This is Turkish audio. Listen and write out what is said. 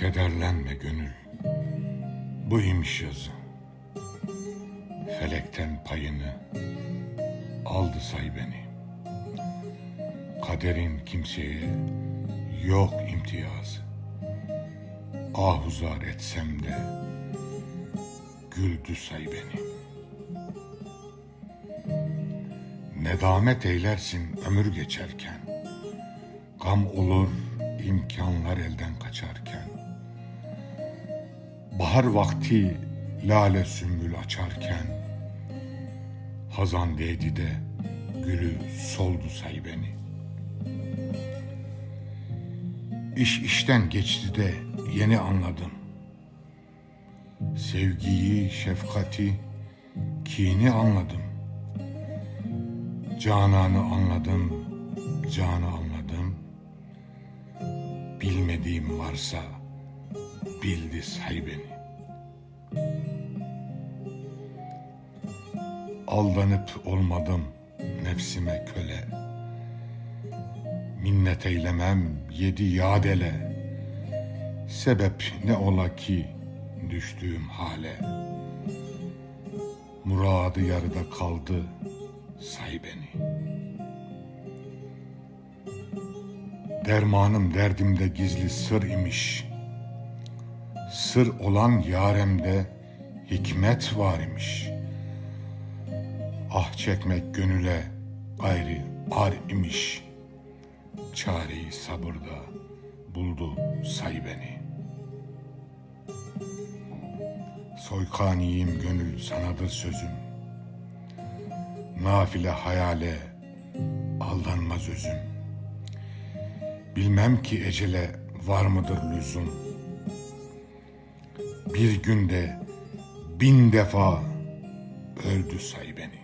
Kederlenme gönül. Bu imiş yazı. Felekten payını aldı say beni. Kaderin kimseye yok imtiyazı. Ahuzar etsem de güldü say beni. Nedamet eylersin ömür geçerken. Gam olur imkanlar elden kaçarken. Bahar vakti lale sümbül açarken. Hazan değdi de gülü soldu say beni. İş işten geçti de yeni anladım. Sevgiyi, şefkati, kini anladım. Cananı anladım, canı anladım. Bilmediğim varsa bildi say beni. Aldanıp olmadım nefsime köle. Minnet eylemem yedi yadele. Sebep ne ola ki düştüğüm hale. Muradı yarıda kaldı say beni. Dermanım derdimde gizli sır imiş. Sır olan yaremde hikmet var imiş. Ah çekmek gönüle ayrı ar imiş. Çareyi sabırda buldu say beni. Soykaniyim gönül sanadır sözüm. Nafile hayale aldanmaz özüm. Bilmem ki ecele var mıdır lüzum. Bir günde bin defa öldü say beni.